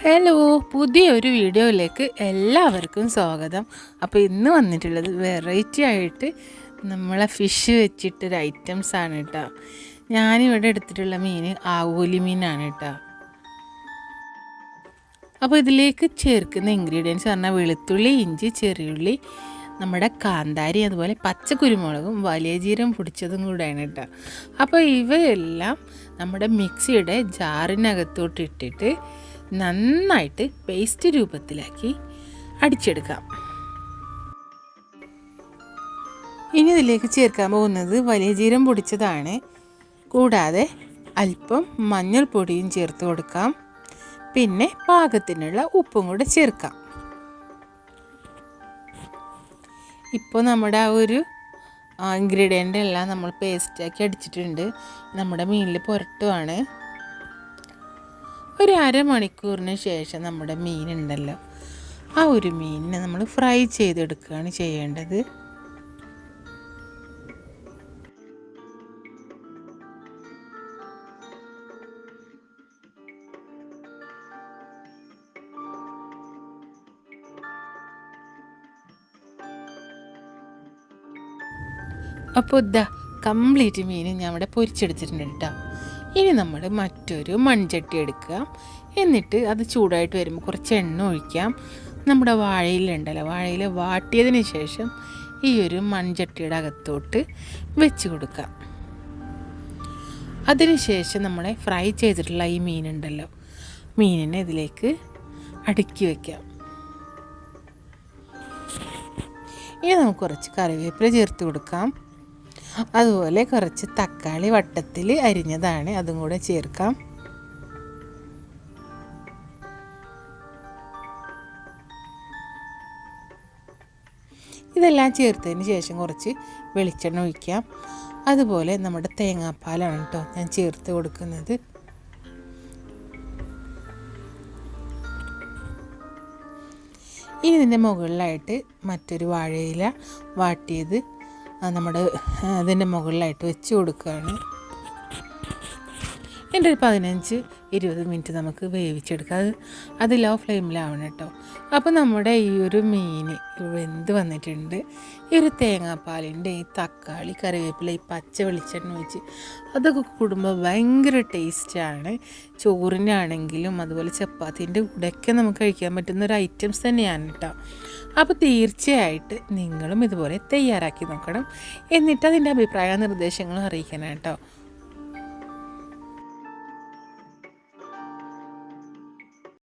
Hello പുതിയൊരു വീഡിയോയിലേക്ക് എല്ലാവർക്കും സ്വാഗതം. അപ്പോൾ ഇന്ന് വന്നിട്ടുള്ളത് വെറൈറ്റി ആയിട്ട് നമ്മളെ ഫിഷ് വെച്ചിട്ടൊരു ഐറ്റംസ് ആണ് കേട്ടോ ഞാനിവിടെ എടുത്തിട്ടുള്ള മീൻ ആവോലി മീനാണ് കേട്ടോ അപ്പോൾ ഇതിലേക്ക് ചേർക്കുന്ന ഇൻഗ്രീഡിയൻസ് പറഞ്ഞാൽ വെളുത്തുള്ളി ഇഞ്ചി ചെറിയുള്ളി നമ്മുടെ കാന്താരി അതുപോലെ പച്ചക്കുരുമുളകും വലിയ ജീരം പൊടിച്ചതും കൂടെയാണ് കേട്ടോ അപ്പോൾ ഇവയെല്ലാം നമ്മുടെ മിക്സിയുടെ ജാറിനകത്തോട്ട് ഇട്ടിട്ട് നന്നായിട്ട് പേസ്റ്റ് രൂപത്തിലാക്കി അടിച്ചെടുക്കാം. ഇനി ഇതിലേക്ക് ചേർക്കാൻ പോകുന്നത് വലിയ ജീരം പൊടിച്ചതാണ്. കൂടാതെ അല്പം മഞ്ഞൾപ്പൊടിയും ചേർത്ത് കൊടുക്കാം. പിന്നെ പാകത്തിനുള്ള ഉപ്പും കൂടെ ചേർക്കാം. ഇപ്പോൾ നമ്മുടെ ആ ഒരു ഇൻഗ്രീഡിയന്റ് എല്ലാം നമ്മൾ പേസ്റ്റാക്കി അടിച്ചിട്ടുണ്ട്. നമ്മുടെ മീനിൽ പുരട്ടുവാണ്. ഒരു അരമണിക്കൂറിന് ശേഷം നമ്മുടെ മീനുണ്ടല്ലോ. ആ ഒരു മീനിനെ നമ്മൾ ഫ്രൈ ചെയ്തെടുക്കുകയാണ് ചെയ്യേണ്ടത്. അപ്പോൾ ഇതാ കംപ്ലീറ്റ് മീൻ ഞാൻ ഇവിടെ പൊരിച്ചെടുത്തിട്ടുണ്ട് കേട്ടോ. ഇനി നമ്മൾ മറ്റൊരു മൺചട്ടി എടുക്കുക. എന്നിട്ട് അത് ചൂടായിട്ട് വരുമ്പോൾ കുറച്ച് എണ്ണ ഒഴിക്കാം. നമ്മുടെ വാഴയിലുണ്ടല്ലോ വാഴയിൽ വാട്ടിയതിന് ശേഷം ഈ ഒരു മൺചട്ടിയുടെ അകത്തോട്ട് വെച്ച് കൊടുക്കാം. അതിനുശേഷം നമ്മളെ ഫ്രൈ ചെയ്തിട്ടുള്ള ഈ മീനുണ്ടല്ലോ മീനിനെ ഇതിലേക്ക് അടുക്കി വയ്ക്കാം ഇനി നമുക്ക് കുറച്ച് കറിവേപ്പില ചേർത്ത് കൊടുക്കാം. അതുപോലെ കുറച്ച് തക്കാളി വട്ടത്തിൽ അരിഞ്ഞതാണ്. അതും കൂടെ ചേർക്കാം. ഇതെല്ലാം ചേർത്തതിന് ശേഷം കുറച്ച് വെളിച്ചെണ്ണ ഒഴിക്കാം. അതുപോലെ നമ്മുടെ തേങ്ങാപ്പാലാണ് കേട്ടോ ഞാൻ ചേർത്ത് കൊടുക്കുന്നത്. ഇനി ഇതിന്റെ മുകളിലായിട്ട് മറ്റൊരു വാഴയില വാട്ടിയത്. നമ്മുടെ അതിന്റെ മുകളിലായിട്ട് വെച്ച് കൊടുക്കുകയാണ്. എന്റെ ഒരു പതിനഞ്ച് ഇരുപത് മിനിറ്റ് നമുക്ക് വേവിച്ചെടുക്കാം. അത് അത് ലോ ഫ്ലെയിമിലാവണം കേട്ടോ. അപ്പോൾ നമ്മുടെ ഈ ഒരു മീൻ വെന്ത് വന്നിട്ടുണ്ട്? ഈ ഒരു തേങ്ങാപ്പാലിന്റെ ഈ തക്കാളി കറിവേപ്പില ഈ പച്ച വെളിച്ചെണ്ണ വെച്ച് അതൊക്കെ കൂടുമ്പോൾ ഭയങ്കര ടേസ്റ്റാണ്. ചോറിനാണെങ്കിലും അതുപോലെ ചപ്പാത്തിന്റെ കൂടെയൊക്കെ നമുക്ക് കഴിക്കാൻ പറ്റുന്ന ഒരു ഐറ്റംസ് തന്നെയാണ് കേട്ടോ. അപ്പോൾ തീർച്ചയായിട്ട് നിങ്ങളും ഇതുപോലെ തയ്യാറാക്കി നോക്കണം. എന്നിട്ട് അതിന്റെ അഭിപ്രായ നിർദ്ദേശങ്ങളും അറിയിക്കണം കേട്ടോ.